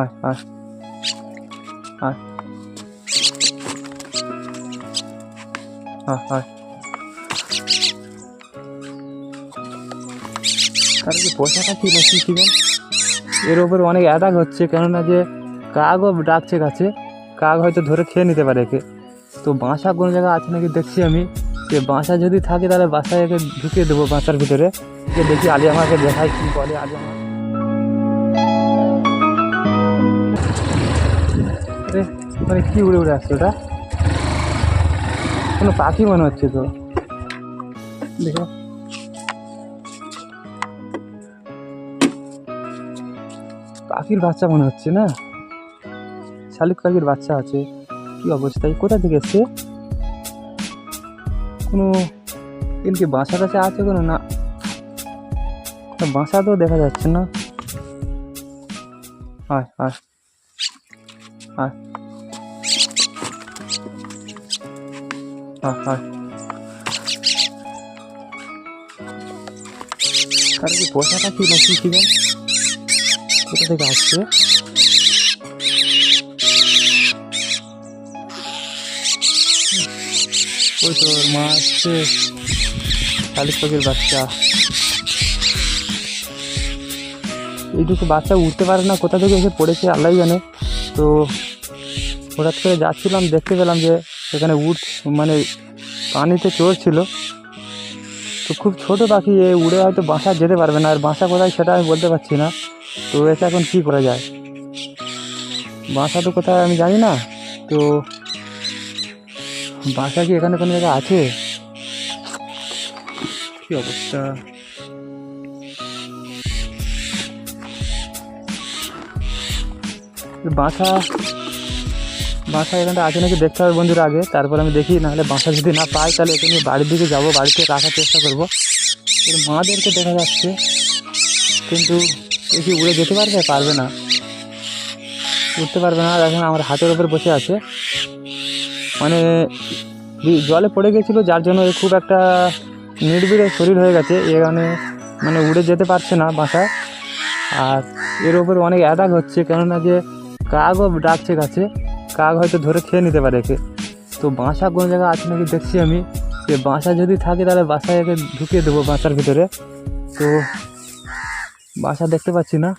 আয় আয় আয় আয় আয় আর কি পোশাক কি নাকি কি জান এর ওপর অনেক অ্যাটাক হচ্ছে, কেননা যে কাকও ডাকছে কাছে, কাক হয়তো ধরে খেয়ে নিতে পারে একে। তো বাসা কোনো জায়গায় আছে নাকি দেখছি আমি? যে বাসা যদি থাকে তাহলে বাসায় একে ঢুকিয়ে দেবো বাসার ভিতরে। দেখি আলিয়া আমাকে দেখায় কী বলে আলী এ, মানে কি উড়ে উড়ে আসছে ওটা? কোনো পাখি মনে হচ্ছে তো। দেখো। পাখির বাচ্চা মনে হচ্ছে না? শালিক পাখির বাচ্চা আছে। কি অবস্থায় কোথা থেকে এসছে? কোনো এনকি বাসা টাসা আছে কোনো? না। বাসা তো দেখা যাচ্ছে না। আয় আয়। আয় আয় আয় কার কি পোশাকটা কি নাকি কি জান কোথা থেকে আসছে? ওই তো, ওর মা আসছে। শালিক পাখির বাচ্চা। এইটুকু বাচ্চা উঠতে পারে না, কোথা থেকে এসে পড়েছে আল্লাহ জানে। তো হঠাৎ করে যাচ্ছিলাম, দেখতে পেলাম যে এখানে উঠ মানে পানিতে চড়ছিল। তো খুব ছোট পাখি, এ উড়ে হয়তো বাসা যেতে পারবে না, আর বাসা কোথায় সেটা আমি বলতে পারছি না। তো এসে এখন কী করা যায়? বাসা তো কোথায় আমি জানি না। তো বাসা কি এখানে কোনো জায়গায় আছে? কী অবস্থা? বাসা বাসা এখানটা আছে নাকি দেখতে হবে বন্ধুরা আগে। তারপর আমি দেখি, নাহলে বাসা যদি না পাই, তাহলে এখানে বাড়ির দিকে যাব, বাড়িতে রাখার চেষ্টা করব। এর মাদেরকে দেখা যাচ্ছে, কিন্তু এ কি উড়ে যেতে পারবে? পারবে না। উঠতে পারবে না। এখন আমার হাতের ওপর বসে আছে। মানে জলে পড়ে গেছিল, যার জন্য এ খুব একটা নির্বিড়ে শরীর হয়ে গেছে। এখানে মানে উড়ে যেতে পারছে না বাসায় আর এর ওপর অনেক অ্যাটাক হচ্ছে, কেননা যে কাকও ডাকছে কাছে, কাক হয়তো ধরে খেয়ে নিতে পারে একে। তো বাসা কোনো জায়গায় আছে নাকি দেখছি আমি। যে বাসা যদি থাকে তাহলে বাসায় একে ঢুকিয়ে দেবো বাসার ভিতরে। তো বাসা দেখতে পাচ্ছি না।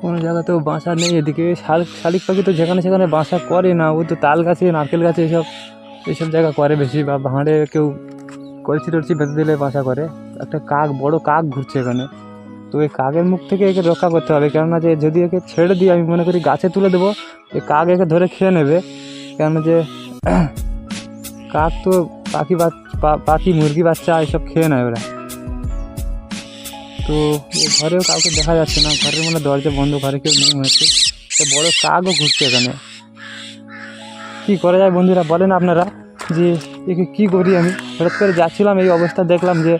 কোনো জায়গাতেও বাসা নেই এদিকে। শালিক শালিক পাখি তো যেখানে সেখানে বাসা করে না। ও তো তাল গাছে, নারকেল গাছে এসব এইসব জায়গা করে বেশি বা ভাঁড়ে কেউ কলসি টলসি বেঁধে দিলে বাসা করে। একটা কাক, বড় কাক ঘুরছে এখানে। তো এই কাকের মুখ থেকে একে রক্ষা করতে হবে, কেননা যে যদি একে ছেড়ে দিই, আমি মনে করি গাছে তুলে দেবো এই কাক একে ধরে খেয়ে নেবে। কেন যে কাক তো পাখি পাখি, মুরগি, বাচ্চা, এসব খেয়ে নেয় ওরা। তো ঘরেও কাউকে দেখা যাচ্ছে না, ঘরের মানে দরজা বন্ধ, ঘরে কেউ নেই হচ্ছে। তো বড় কাকও ঘুরছে এখানে। কী করা যায় বন্ধুরা, বলেন আপনারা যে একে কী করি আমি? হঠাৎ করে যাচ্ছিলাম, এই অবস্থা দেখলাম যে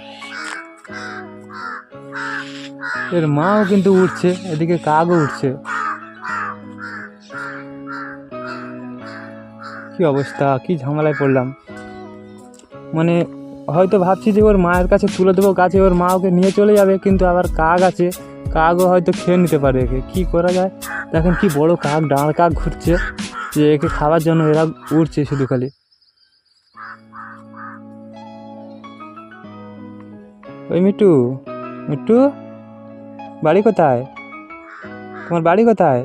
এর মাও কিন্তু উঠছে, এদিকে কাকও উঠছে। কি অবস্থা, কি ঝামেলায় পড়লাম। মানে হয়তো ভাবছি যে ওর মায়ের কাছে তুলে দেবো, গাছে ওর মা ওকে নিয়ে চলে যাবে, কিন্তু আবার কাক আছে, কাকও হয়তো খেয়ে নিতে পারে একে। কী করা যায়? দেখেন কি বড় কাক, ডাঁড় কাক ঘুরছে, যে একে খাওয়ার জন্য এরা উঠছে শুধু খালি। ওই মিটু মিটু বাড়ি কোথায়? তোমার বাড়ি কোথায়?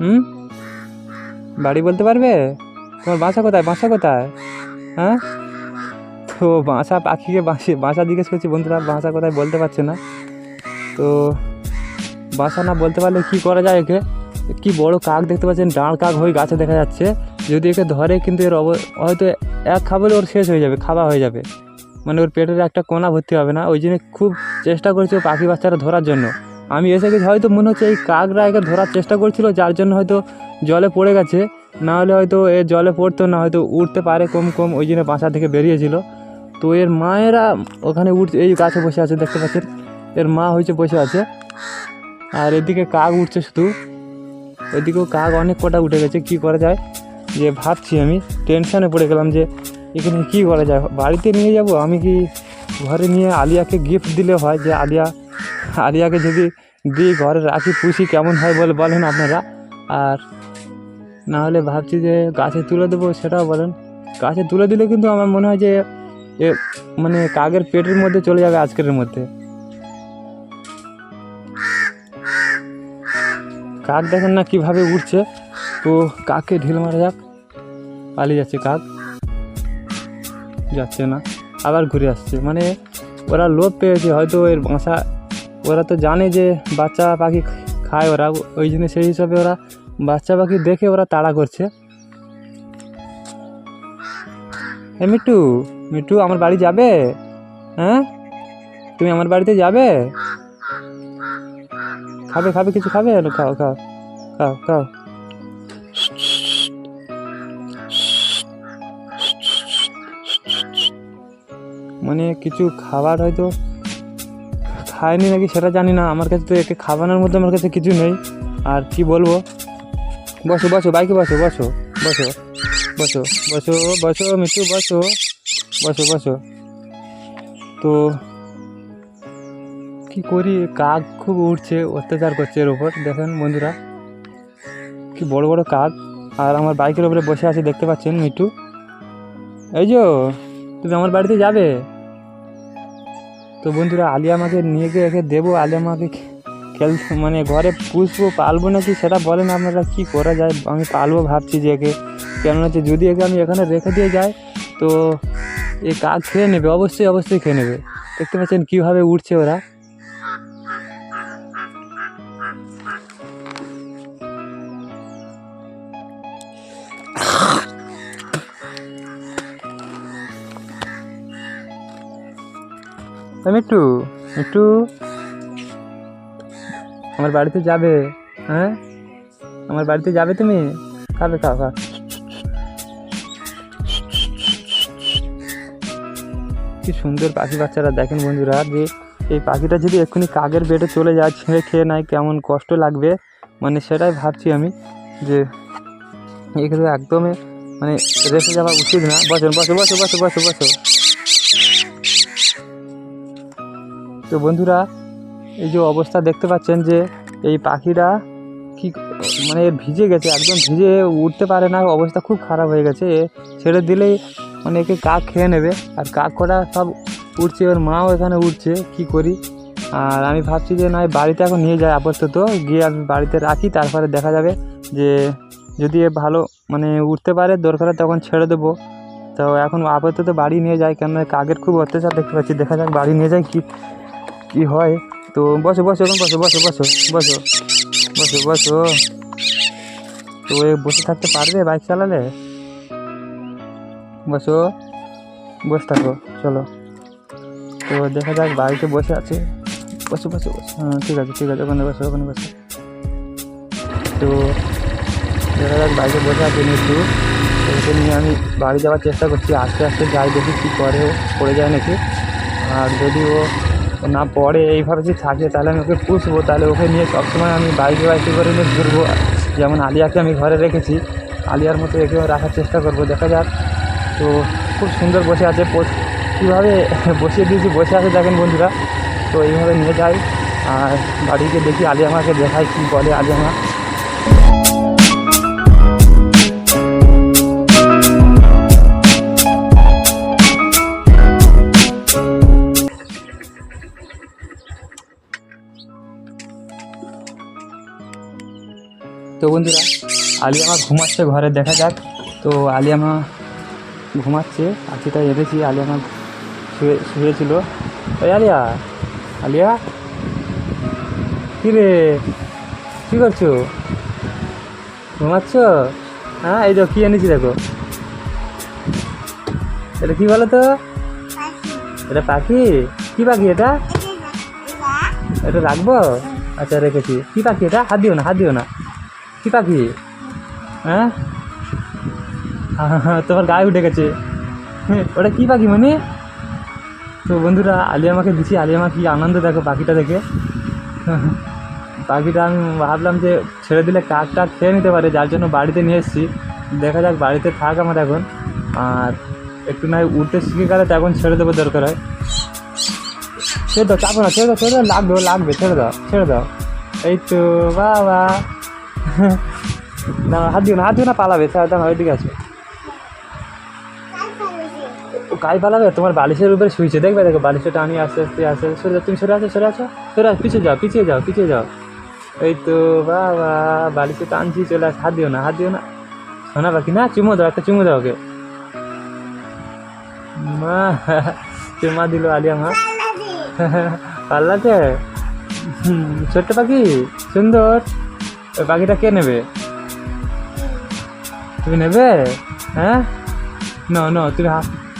হুম? বাড়ি বলতে পারবে? তোমার বাসা কোথায়? বাসা কোথায়? হ্যাঁ? তো বাসা পাখিকে বাসি বাসা জিজ্ঞেস করছি, বন্ধুরা, বাসা কোথায় বলতে পারছে না। তো বাসা না বলতে পারলে কী করা যায় একে? কি বড় কাক দেখতে পাচ্ছেন? ডাঁড় কাক হয়ে গাছে দেখা যাচ্ছে। যদি একে ধরে, কিন্তু এর অব হয়তো এক খাবারে ওর শেষ হয়ে যাবে, খাওয়া হয়ে যাবে। মানে ওর পেটের একটা কোনা ভর্তি হবে না। ওই জন্য খুব চেষ্টা করছে ও পাখি বাচ্চারা ধরার জন্য। আমি এসে গেছি, হয়তো মনে হচ্ছে এই কাকরা একে ধরার চেষ্টা করছিল, যার জন্য হয়তো জলে পড়ে গেছে। না হলে হয়তো এ জলে পড়তো, না হয়তো উঠতে পারে কম কম, ওই জন্য বাসা থেকে বেরিয়েছিল। তো এর মায়েরা ওখানে উঠছে এই গাছে বসে আছে, দেখতে পাচ্ছেন? এর মা হয়েছে বসে আছে। আর এদিকে কাক উঠছে শুধু। ওইদিকেও কাক অনেক কটা উঠে গেছে, কি করা যায়? যে ভাবছি আমি টেনশানে পড়ে গেলাম যে এখানে কি করা যায়? বাড়িতে নিয়ে যাব? আমি কি ঘরে নিয়ে আলিয়াকে গিফট দিলে হয় যে, আলিয়া, আলিয়াকে যদি দিই, ঘরে রাখি, পুষি, কেমন হয় বলে বলেন আপনারা। আর না হলে ভাবছি যে গাছে তুলে দেবো, সেটাও বলেন। গাছে তুলে দিলে কিন্তু আমার মনে হয় যে মানে কাকের পেটের মধ্যে চলে যাবে আজকের মধ্যে। কাক দেখেন না কীভাবে উঠছে। তো কাককে ঢিল মারা যাক। পালিয়ে যাচ্ছে কাক। যাচ্ছে না, আবার ঘুরে আসছে। মানে ওরা লোভ পেয়েছে, হয়তো এর বাসা, ওরা তো জানে যে বাচ্চা পাখি খায় ওরা, ওই জন্য সেই হিসাবে ওরা বাচ্চা পাখি দেখে ওরা তাড়া করছে। এ মিট্টু মিট্টু, আমার বাড়ি যাবে? হ্যাঁ? তুমি আমার বাড়িতে যাবে? খাবে খাবে, কিছু খাবে? খাও খাও খাও খাও মানে কিছু খাবার হয়তো খায়নি নাকি সেটা জানি না। আমার কাছে তো একে খাবানোর মধ্যে আমার কাছে কিছু নেই। আর কি বলব? বসো বসো, বাইকে বসো বসো বসো বসো বসো বসো, মিঠু, বসো বসো বসো। তো কি করি? কাক খুব উঠছে অত্যাচার করছে এর ওপর দেখেন বন্ধুরা, কি বড় বড় কাক। আর আমার বাইকের উপরে বসে আছে, দেখতে পাচ্ছেন মিঠু। এই যো, তুমি আমার বাড়িতে যাবে? তো বন্ধুরা, আলিয়া মাকে নিয়ে গিয়ে একে দেবো। আলিয়া মাকে খেল মানে ঘরে পুষবো, পালবো নাকি সেটা বলেন আপনারা কী করা যায়? আমি পালবো ভাবছি যে একে। কেননা হচ্ছে যদি একে আমি এখানে রেখে দিয়ে যাই, তো এ কাক খেয়ে নেবে? অবশ্যই অবশ্যই খেয়ে নেবে। দেখতে পাচ্ছেন কীভাবে উঠছে ওরা। একটু একটু আমার বাড়িতে যাবে হ্যাঁ? আমার বাড়িতে যাবে তুমি? খাবে, খাও খা কি সুন্দর পাখি বাচ্চারা, দেখেন বন্ধুরা, যে এই পাখিটা যদি এক্ষুনি কাকের বেডে চলে যায়, ছেড়ে খেয়ে নেয়, কেমন কষ্ট লাগবে? মানে সেটাই ভাবছি আমি, যে এগুলো একদমই মানে রেখে যাওয়া উচিত না। বসো বসো বসো বসো বসো বসো। তো বন্ধুরা, এই যে অবস্থা দেখতে পাচ্ছেন যে এই পাখিরা কি মানে ভিজে গেছে, একদম ভিজে উঠতে পারে না, অবস্থা খুব খারাপ হয়ে গেছে। ছেড়ে দিলেই মানে একে কাক খেয়ে নেবে, আর কাক কটা সব উঠছে ওর মাও এখানে উঠছে কি করি? আর আমি ভাবছি যে নয়, বাড়িতে এখন নিয়ে যায় আপাতত, গিয়ে আমি বাড়িতে রাখি, তারপরে দেখা যাবে যে যদি এ ভালো মানে উঠতে পারে, দরকারে তখন ছেড়ে দেবো। তো এখন আপাতত বাড়ি নিয়ে যায় কেন কাকের খুব অত্যাচার দেখতে পাচ্ছি, দেখা যাক বাড়ি নিয়ে যায় কি কি হয়? তো বসো বসো এখন বসো বসো বসো বসো বসো বসো। তো এ বসে থাকতে পারবে বাইক চালালে? বসো, বসে থাকো, চলো। তো দেখা যাক বাড়িতে বসে আছে। বসো বসো বসো। হ্যাঁ ঠিক আছে ঠিক আছে, ওখানে বসো ওখানে বসো। তো দেখা যাক বাইকে বসে আছে একটু। ওকে নিয়ে আমি বাড়ি যাওয়ার চেষ্টা করছি। আস্তে আস্তে যাই দেখি কী করে, পড়ে যায় নাকি। আর যদি ও না পড়ে, এইভাবে যদি থাকে তাহলে আমি ওকে পুষবো। তাহলে ওকে নিয়ে সবসময় আমি বাইকে বাইকে করে নিয়ে ঘুরবো। যেমন আলিয়াকে আমি ঘরে রেখেছি, আলিয়ার মতো একেও রাখার চেষ্টা করব। দেখা যাক। তো খুব সুন্দর বসে আছে। কীভাবে বসিয়ে দিয়েছি বসে আছে দেখেন বন্ধুরা। তো এইভাবে নিয়ে যাই আর বাড়িকে দেখি আলিয়া মাকে দেখাই কী বলে আলিয়া মা তো বন্ধুরা আলিয়া মা ঘুমাচ্ছে ঘরে দেখা যাক। তো আলিয়া মা ঘুমাচ্ছে আছিটা এনেছি আলিয়া মা শুয়ে শুয়েছিল। ওই আলিয়া আলিয়া কী রে কী করছ? ঘুমাচ্ছ? হ্যাঁ এই তো কী এনেছি দেখো। এটা কী বলো তো? এটা পাখি? কী পাখি এটা? এটা রাখব? আচ্ছা রেখেছি। কী পাখি এটা? হাত দিও না হাত দিও না। কী পাখি? হ্যাঁ? তোমার গায়ে উঠে গেছে। ওটা কী পাখি মানে? তো বন্ধুরা, আলিয়া আমাকে দিচ্ছি আলিয়া মা কী আনন্দ দেখো পাখিটা দেখে। পাখিটা আমি ভাবলাম যে ছেড়ে দিলে কাক টাক খেয়ে নিতে পারে, যার জন্য বাড়িতে নিয়ে এসেছি। দেখা যাক, বাড়িতে থাক আমার এখন। আর একটু নয় উঠতে শিখে গেলে তখন ছেড়ে দেবো দরকার হয়। ছেড়ে দাও, চাপো না, ছেড়ে দাও ছেড়ে দাও, লাগবে লাগবে, ছেড়ে দাও ছেড়ে দাও। এই তো, বাবা। না হাত দিও না হাত দিও না পালাবে স্যার দাঁড়া ওইদিকে আছে কাই পালাবে? তোমার বালিশের উপরে শুয়েছে দেখবে দেখো বালিশটা আমি আস্তে আস্তে আস্তে আস্তে সরে যাও তুমি সরে আসো সরে আসো সরে আসো পিছিয়ে যাও পিছিয়ে যাও পিছিয়ে যাও। এই তো বাবা বালিশে টানছি চলে আস হাত দিও না হাত দিও না। শোনা বাকি না চুমো দাও একটা চুমো দাও ওকে। মা চুমা দিল আলিয়া মা। পাল্লাতে। ছোট্ট পাখি সুন্দর। ওই পাখিটা কে নেবে? তুমি নেবে? হ্যাঁ? ন ন তুমি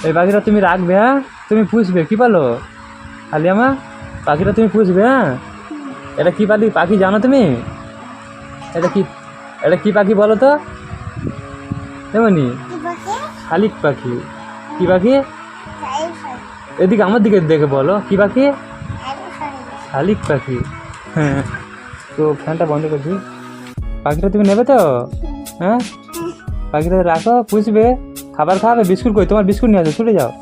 এই পাখিটা তুমি রাখবে হ্যাঁ? তুমি পুষবে, কি বলো? আলিয়ামা পাখিটা তুমি পুষবে হ্যাঁ? এটা কি পাখি? পাখি জানো তুমি? এটা কি এটা কি পাখি বলো তো? তেমনি শালিক পাখি। কি পাখি? এদিকে আমার দিকে দেখে বলো, কি পাখি? শালিক পাখি। হ্যাঁ তো ফ্যানটা বন্ধ করছি পাখিটা তুমি নেবে তো? হ্যাঁ? পাখিটা রাখো, পুষবে, খাবার খাবে, বিস্কুট কই? তোমার বিস্কুট নিয়ে আসো, ছুটে যাও।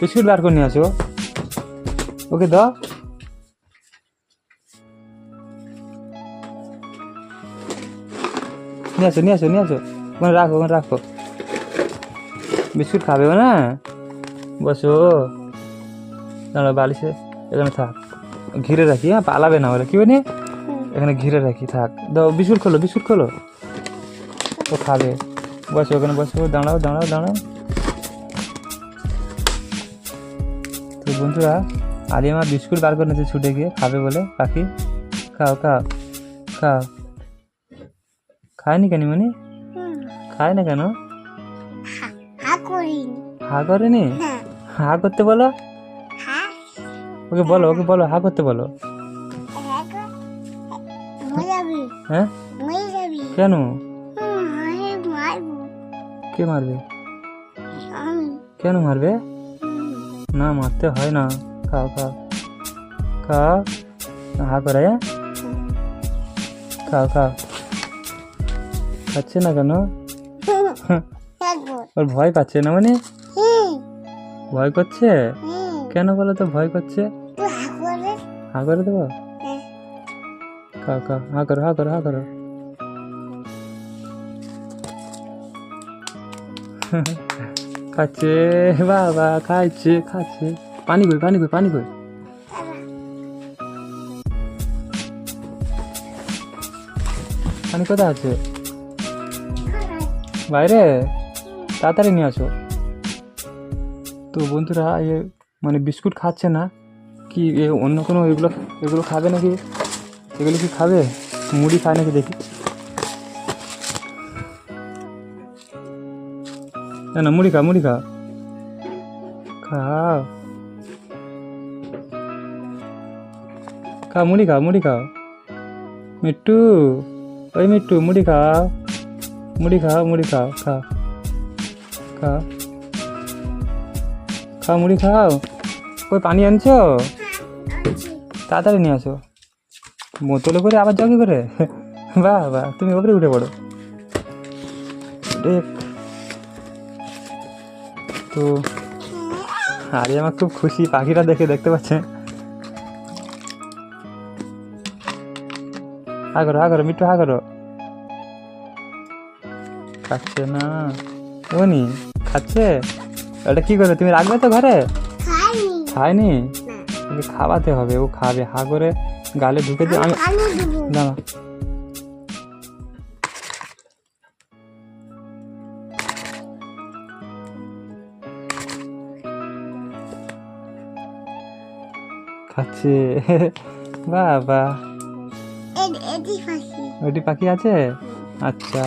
বিস্কুট বার করে নিয়ে আসো। ওকে দাও। নিয়ে আসো নিয়ে আসো নিয়ে আসো। ওখানে রাখো ওখানে রাখো। বিস্কুট খাবে না? বসো। দাঁড়া বালিশে। এখানে থাক। ঘিরে রাখি হ্যাঁ? পালাবে না বলে কি বলি? এখানে ঘিরে রাখি থাক। দাও বিস্কুট খোলো বিস্কুট খোলো। ও খাবে বসো ওখানে বসো দাঁড়াও দাঁড়াও দাঁড়াও। তো বন্ধুরা আলিমা বিস্কুট বার করে নিয়েছে ছুটে গিয়ে খাবে বলে পাখি। খাও খাও খাও। খায়নি কেন মানে? খায় না কেন? হা করেনি। হা করতে বলো। ওকে বলো ওকে বলো হা করতে বলো। হ্যাঁ? কেন? কে মারবে? কেন মারবে? না মারতে হয় না। খাও খাও খাও হা করে? খাও খাও খাচ্ছে না কেন? ওর ভয় পাচ্ছে না মানে? ভয় করছে? কেন বলো তো ভয় করছে? হা করে দেবো? করো হা করো হা করো খাচ্ছে বাবা খাচ্ছে খাচ্ছে পানি কই পানি কই পানি কই পানি কোথায় আছে বাইরে তাড়াতাড়ি নিয়ে আসো তো বন্ধুরা এ মানে বিস্কুট খাচ্ছে না কি এ অন্য কোনো এগুলো এগুলো খাবে নাকি এগুলো কি খাবে? মুড়ি খায় নাকি দেখি। না না, মুড়ি খা মুড়ি খা। খাও। খা মুড়ি খাও মুড়ি খাও। মিট্টু, ওই মিট্টু, মুড়ি খাও। মুড়ি খাও মুড়ি খাও খাও খাও খাও মুড়ি খাও। ওই পানি আনছো? তাড়াতাড়ি নিয়ে আসো। বোতলে করে আবার জগে করে? বাহ বাহ তুমি ওপরে উঠে পড়ো। দেখ। তো আরে আমার খুব খুশি পাখিটা দেখে দেখতে পাচ্ছে। করো হা করো মিঠু করো। খাচ্ছে না। ওনি খাচ্ছে? ওটা কি করবে তুমি রাখবে তো ঘরে? খায়নি? খাওয়াতে হবে ও খাবে হা করে গালে ঢুকে দিয়ে আমি দাঁড়া। খাচ্ছে। বাবা। ওটি পাখি আছে? আচ্ছা।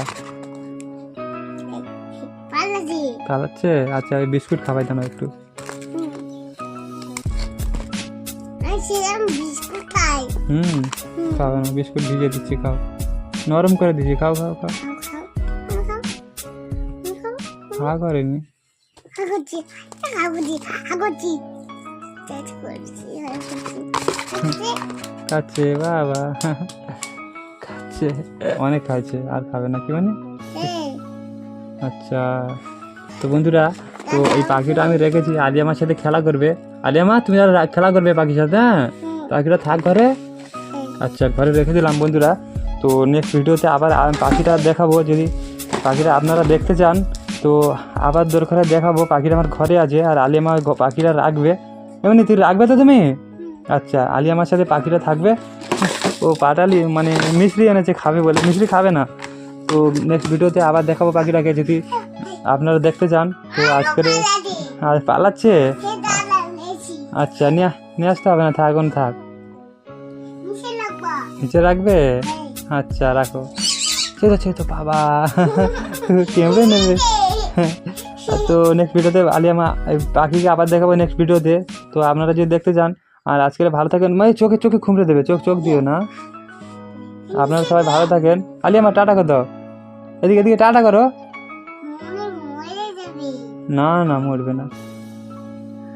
খাওয়াচ্ছে আচ্ছা ওই বিস্কুট খাওয়াই দাও একটু। হুম খাও বিস্কুট ভিজিয়ে দিচ্ছি খাও। নরম করে দিচ্ছি খাও খাও খাও। হা করেনি খাচ্ছে বাবা খাচ্ছে। অনেক খাচ্ছে আর খাবে না কি মানে? আচ্ছা তো বন্ধুরা তো এই পাখিটা আমি রেখেছি আলিয়ামার সাথে খেলা করবে। আলিয়ামা তুমি আর রা- খেলা করবে পাখির সাথে হ্যাঁ? পাখিটা থাক ঘরে। আচ্ছা ঘরে রেখে দিলাম বন্ধুরা। তো নেক্সট ভিডিওতে আবার পাখিটা দেখাবো যদি পাখিটা আপনারা দেখতে চান তো আবার দরকারে দেখাবো পাখিটা আমার ঘরে আছে আর আলিমা গ- পাখিটা রাখবে। এমনি তুই রাখবে তো তুমি? আচ্ছা আলি আমার সাথে পাখিটা থাকবে। ও পাটালি মানে মিশ্রি এনেছে খাবে বলে। মিশ্রি খাবে না। তো নেক্সট ভিডিওতে আবার দেখাবো পাখিটাকে যদি আপনারা দেখতে চান। তো আজকের আর পালাচ্ছে? আচ্ছা নিয়ে নিয়ে আসতে হবে না থাক এখন থাক। নিচে রাখবে? আচ্ছা রাখো। চেতো চেতো বাবা। কেমড়ে নেবে? তো নেক্সট ভিডিওতে আলিয়ামা এই পাখিকে আবার দেখাবো নেক্সট ভিডিওতে তো। আপনারা যদি দেখতে চান, আর আজকের ভালো থাকেন মানে চোখে চোখে খুমড়ে দেবে, চোখ চোখ দিও না। আপনারা সবাই ভালো থাকেন। আলিয়ামা টাটা কর দাও। এদিকে এদিকে, টাটা করো। না না, মরবে না।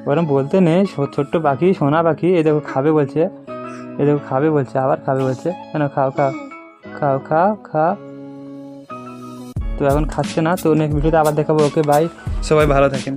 ওরম বলতে নেই ছোট্ট পাখি, সোনা পাখি, এই দেখো, খাবে বলছে। এই দেখো খাবে বলছে, আবার খাবে বলছে। কেন খাও খাও। খাও খাও খাও। তো এখন খাচ্ছে না, তো নেক্সট ভিডিওতে আবার দেখাবো। ওকে বাই সবাই ভালো থাকেন।